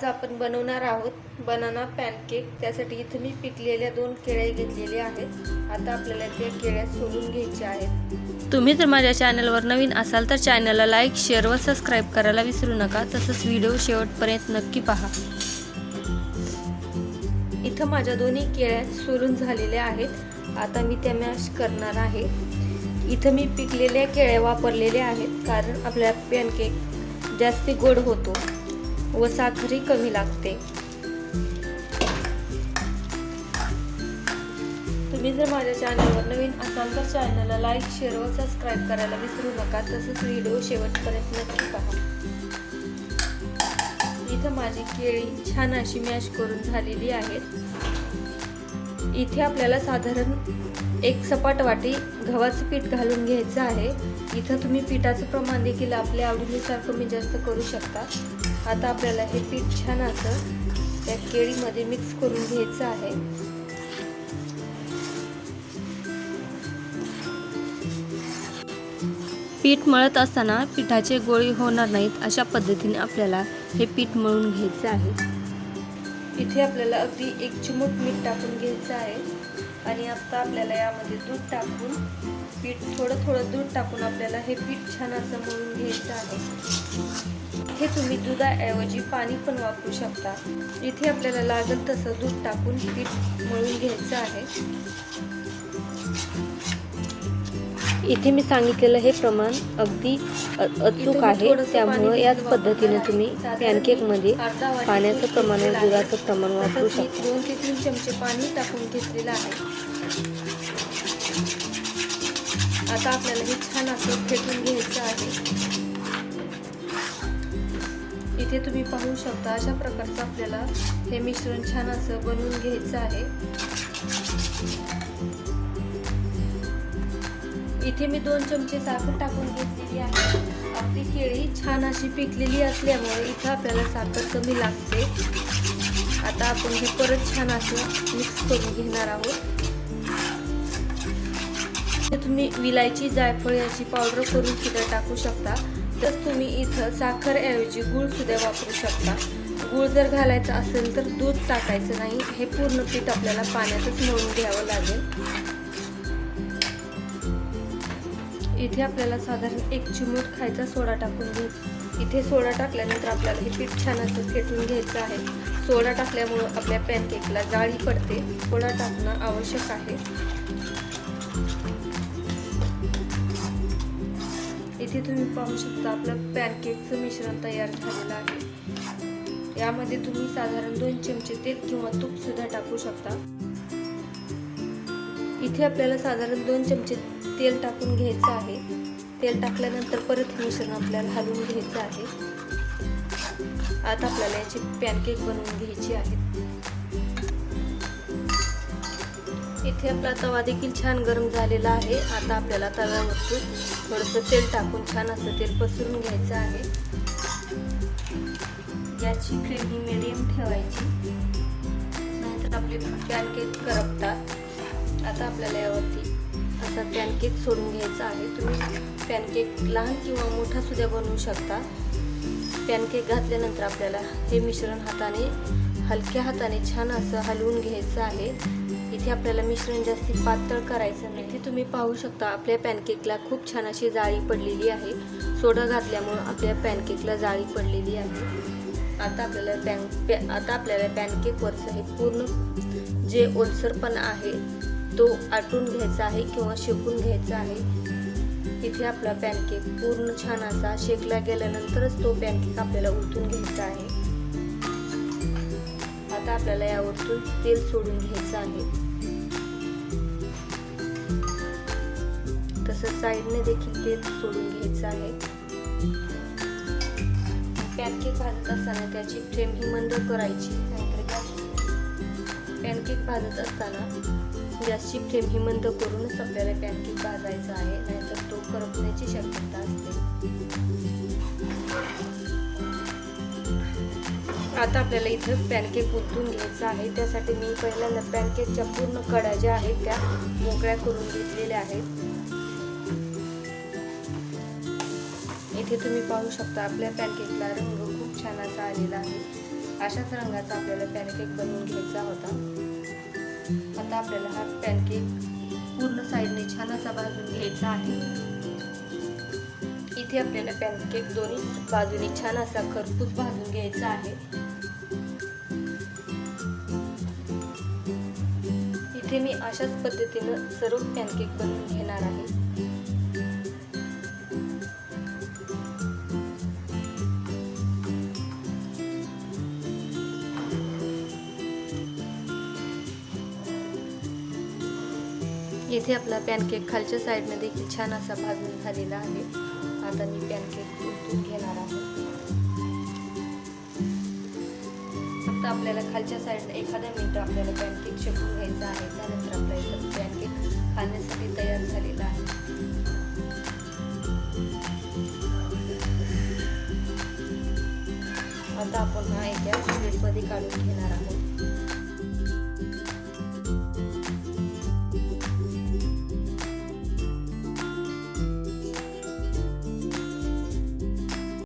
आज आपण बनवणार आहोत बनाना पॅनकेक. त्यासाठी इथं मी पिकलेल्या दोन केळ्या घेतलेल्या आहेत. आता आपल्याला त्या केळ्या सोलून घ्यायच्या आहेत. तुम्ही जर माझ्या चॅनलवर नवीन असाल तर चॅनलला लाईक शेअर व सबस्क्राईब करायला विसरू नका. तसंच व्हिडिओ शेवटपर्यंत नक्की पहा. इथं माझ्या दोन्ही केळ्या सोलून झालेल्या आहेत. आता मी त्या मॅश करणार आहे. इथं मी पिकलेल्या केळ्या वापरलेल्या आहेत. कारण आपल्या पॅनकेक जास्ती गोड होतो. व साखरही कमी लागते. तुम्ही जर माझ्या चॅनलवर नवीन असाल तर चॅनलला लाईक शेअर व सबस्क्राईब करायला विसरू नका. तसंच व्हिडिओ शेवटपर्यंत नक्की पहा. इथं माझी केळी छान अशी मॅश करून झालेली आहेत. इथे आपल्याला साधारण एक सपाट वाटी गव्हाचं पीठ घालून घ्यायचं आहे. इथं तुम्ही पिठाचं प्रमाण देखील आपल्या आवडीनुसार कमी जास्त करू शकता. आता आपल्याला हे पीठ छान असं त्या केळीमध्ये मिक्स करून घ्यायचं आहे. पीठ मळत असताना पिठाचे गोळी होणार नाहीत अशा पद्धतीने आपल्याला हे पीठ मळून घ्यायचे आहे. इथे आपल्याला अगदी एक चिमूट मीठ टाकून घ्यायचं आहे. आणि आता आपल्याला यामध्ये दूध टाकून पीठ थोडं थोडं दूध टाकून आपल्याला हे पीठ छान असं मळून घ्यायचं आहे. इथे तुम्ही दुधाऐवजी पाणी पण वापरू शकता. इथे आपल्याला लागेल तसं दूध टाकून पीठ मळून घ्यायचं आहे. इथे मी सांगितलेलं हे प्रमाण अगदी अचूक आहे. त्यामुळे याच पद्धतीने तुम्ही पॅनकेकमध्ये पाण्याचं प्रमाण व दुधाचं प्रमाण वापरू शकता. दोन ते तीन चमचे पाणी टाकून घेतलेलं आहे. आता आपल्याला हे छान असं फेटून घ्यायचं आहे. इथे तुम्ही पाहू शकता अशा प्रकारचं आपल्याला हे मिश्रण छान असं बनवून घ्यायचं आहे. इथे मी दोन चमचे साखर टाकून घेतलेली आहे. आपली केळी छान अशी पिकलेली असल्यामुळे इथं आपल्याला साखर कमी लागते. आता आपण हे परत छान असं मिक्स करून घेणार आहोत. तुम्ही विलायची जायफळ याची पावडर करून सुद्धा टाकू शकता. तर तुम्ही इथं साखर ऐवजी गुळ सुद्धा वापरू शकता. गुळ जर घालायचा असेल तर दूध टाकायचं नाही. हे पूर्ण पीठ आपल्याला पाण्यातच मळून घ्यावं लागेल. इथे आपल्याला साधारण एक चिमूट खायचा सोडा टाकून घ्यायचा इथे सोडा टाकल्यानंतर आपल्याला हे पीठ छान असं फेटून घ्यायचं आहे. सोडा टाकल्यामुळं आपल्या पॅनकेकला जाळी पडते. सोडा टाकणं आवश्यक आहे. इथे तुम्ही पाहू शकता आपलं पॅनकेकचं मिश्रण तयार झालेलं आहे. यामध्ये तुम्ही साधारण दोन चमचे तेल किंवा तूप सुद्धा टाकू शकता. इथे आपल्याला साधारण दोन चमचे तेल टाकून घ्यायचं आहे. तेल टाकल्यानंतर परत मिश्रण आपल्याला हलवून घ्यायचं आहे. आता आपल्याला याची पॅनकेक बनवून घ्यायची आहेत इथे आपला तवा देखील छान गरम झालेला आहे. आता आपल्याला तव्यावरतून थोडंसं तेल टाकून छान असं तेल पसरून घ्यायचं आहे. याची फ्लेम ही मिडियम ठेवायची. नाहीतर आपले पॅनकेक करपतात. आता आपल्याला यावरती असा पॅनकेक सोडून घ्यायचा आहे. तुम्ही पॅनकेक लहान किंवा मोठा सुद्धा बनवू शकता. पॅनकेक घातल्यानंतर आपल्याला हे मिश्रण हाताने हलक्या हाताने छान असं हलवून घ्यायचं आहे. इथे आपल्याला मिश्रण जास्ती पातळ करायचं नाही. इथे तुम्ही पाहू शकता आपल्या पॅनकेकला खूप छान अशी जाळी पडलेली आहे. सोडा घातल्यामुळं आपल्या पॅनकेकला जाळी पडलेली आहे. आता आपल्याला पॅन पॅ आता आपल्याला पॅनकेकवरचं हे पूर्ण जे ओलसरपण आहे तो आटून घ्यायचा आहे किंवा शेकून घ्यायचा आहे. इथे आपला पॅनकेक पूर्ण छान असा शेकला गेल्यानंतरच तो पॅनकेक आपल्याला उलटून घ्यायचा आहे. आता आपल्याला यावरतून तेल सोडून घ्यायचं आहे. तसंच साईडने देखील तेल सोडून घ्यायचं आहे. पॅनकेक भाजत असताना त्याची फ्लेम ही मंद करायची. नाहीतर गॅस पॅनकेक भाजत असताना गॅसची फ्लेम ही मंद करूनच आपल्याला पॅनकेक भाजायचा आहे नाहीतर तो करपण्याची शक्यता असते. आता आपल्याला इथं पॅनकेक उतरून घ्यायचं आहे. त्यासाठी मी पहिल्यांदा पॅनकेकच्या पूर्ण कड्या ज्या आहेत त्या मोकळ्या करून घेतलेल्या आहेत. इथे तुम्ही पाहू शकता आपल्या पॅनकेकला रंग खूप छान असा आलेला आहे. अशाच रंगाचा आपल्याला पॅनकेक बनवून घ्यायचा होता. आता आपल्याला हा पॅनकेक पूर्ण साईडने छान असा भाजून घ्यायचा आहे. इथे आपल्याला पॅनकेक दोन्ही बाजूने छान असा खरपूस भाजून घ्यायचा आहे. इथे मी अशाच पद्धतीनं सर्व पॅनकेक बनवून घेणार आहे. इथे आपला पॅनकेक खालच्या साईडने देखील छान असा भाजून झालेला आहे. आता मी पॅनकेक उलटून घेणार आहे. फक्त आपल्याला खालच्या साईडने एखाद्या मिनिट आपल्याला पॅनकेक शेकून घ्यायचा आहे. त्यानंतर आपला इथं पॅनकेक खाण्यासाठी तयार झालेला आहे. आता आपण हा एका प्लेटमध्ये काढून घेणार आहोत.